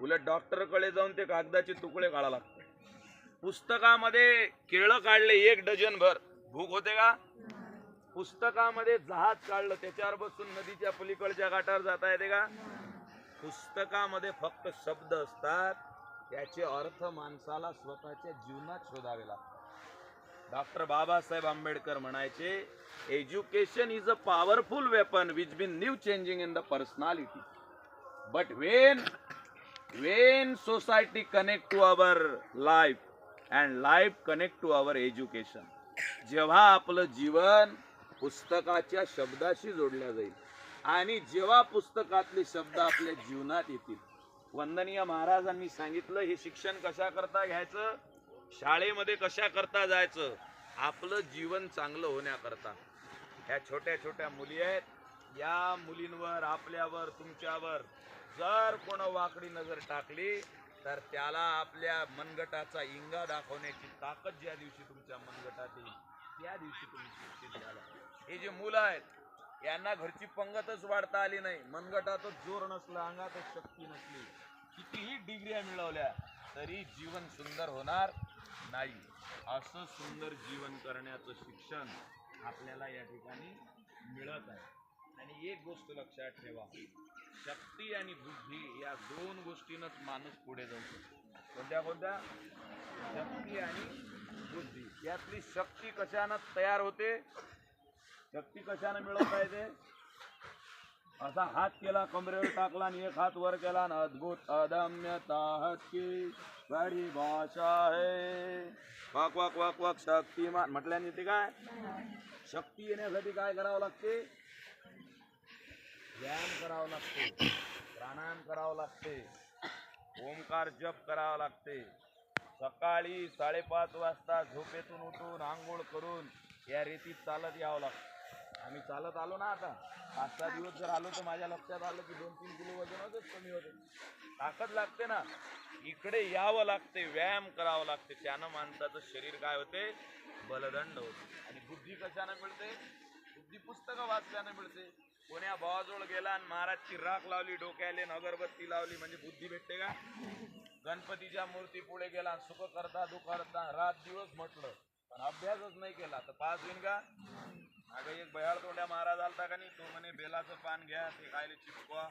उलट डॉक्टरकडे जाऊन ते कागदाचे तुकडे काढा लागतात. पुस्तकामध्ये केळं काढले एक डझन भर. भूक होते का? पुस्तकामध्ये जहाज काढलं त्याच्यावर बसून नदीच्या पलीकडच्या काठावर जाता येते का? पुस्तकामध्ये फक्त शब्द असतात. त्याचे अर्थ माणसाला स्वतःच्या जीवनात शोधावे लागतात. डॉक्टर बाबासाहेब आंबेडकर म्हणायचे education is a powerful weapon which been new changing in the personality but when when society connect to our life and life connect to our education जेव्हा आपलं जीवन पुस्तकाच्या शब्दाशी जोडल्या जाईल आणि जेव्हा पुस्तकातले शब्द आपल्या जीवनात येतील. वंदनीय महाराजांनी सांगितलं हे शिक्षण कशा करता घ्यायचं? शाळेमध्ये कशा करता जायचं? आपलं जीवन चांगलं होण्याकरता. ह्या छोट्या छोट्या मुली आहेत या मुलींवर आपल्यावर तुमच्यावर जर कोण वाकडी नजर टाकली तर त्याला आपल्या मनगटाचा इंगा दाखवण्याची ताकद ज्या दिवशी तुमच्या मनगटात येईल त्या दिवशी तुम्ही शिक्षित झाला. हे जे मुलं आहेत यांना घरची पंगतच वाढता आली नाही. मनगटातच जोर नसला अंगातच शक्ती नसली. कितीही डिग्र्या मिळवल्या तरी जीवन सुंदर होणार नाही. असं सुंदर जीवन करण्याचं शिक्षण आपल्याला या ठिकाणी मिळत आहे. आणि एक गोष्ट लक्षात ठेवा. शक्ती आणि बुद्धी या दोन गोष्टीनच माणूस पुढे जाऊ शकतो. कोणत्या कोणत्या? शक्ती आणि बुद्धी. यातली शक्ती कशानं तयार होते? शक्ती कशानं मिळवता येते? असा हात केला कमरेवर टाकला आणि एक हात वर केला आणि अद्भुत अदम्य ताहत की बडी भाषा आहे. वाक वाक वाक वाक शक्तिमान. म्हटल्याने ते काय शक्ती येण्यासाठी काय करावं लागते? करावं लागते. प्राणायाम करावं लागते. ओंकार जप करावा लागते. सकाळी साडेपाच वाजता झोपेतून उठून आंघोळ करून या रीतीत चालत यावं लागतं. आम्ही चालत आलो ना आता. पाच सहा दिवस जर आलो तर माझ्या लक्षात आलं की दोन तीन किलो वजनच कमी होतं ताकद लागते ना. इकडे यावं लागते व्यायाम करावं लागते. त्यानं माणसाचं शरीर काय होते बलदंड होते आणि बुद्धी कशानं मिळते? बुद्धी पुस्तकं वाचल्यानं मिळते. कोण्या भावाजवळ गेला आणि महाराजची राख लावली डोक्याले अगरबत्ती लावली म्हणजे बुद्धी भेटते का? गणपतीच्या मूर्ती पुढे गेला आणि सुख करता दुःख करता रात दिवस म्हटलं पण अभ्यासच नाही केला. तर पास होईन का? अगं एक बयाळ तोंड्या महाराज आलता का नाही? तो म्हणे बेलाचं पान घ्या ते खायला चिपकवा.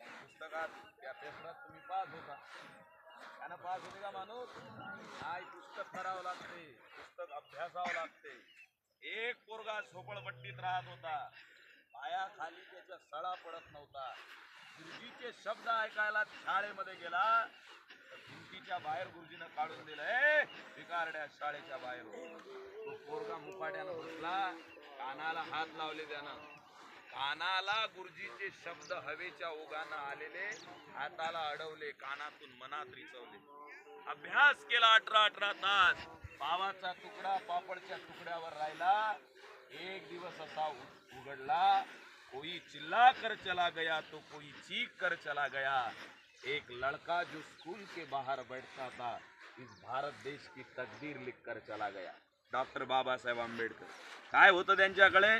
पुस्तकात त्या पेपरात तुम्ही पास होता. त्यानं पास होते का माणूस? काय पुस्तक करावं लागते पुस्तक अभ्यासावं लागते. एक पोरगा झोपडपट्टीत राहत होता. पायाखाली त्याच्या सडा पडत नव्हता. गुरुजीचे शब्द ऐकायला शाळेमध्ये गेला तर भिंतीच्या बाहेर गुरुजीनं काढून दिलं ए भिकारड्या शाळेच्या बाहेर. तो पोरगा मुकाट्यानं बसला कानाला हात लावले त्यानं. कानाला गुरुजीचे शब्द हवेच्या ओघानं आलेले हाताला अडवले कानातून मनात रिचवले. अभ्यास केला अठरा अठरा तास. पावाचा तुकडा पापडच्या तुकड्यावर राहिला एक दिवस असा उघडला कोई चिल्ला कर चला गया तो कोई चीख कर चला गया। एक लड़का जो स्कूल के बाहर बैठता था इस भारत देश की तकदीर लिख कर चला गया। डॉक्टर बाबासाहेब आंबेडकर। काय होतं त्यांच्याकडे?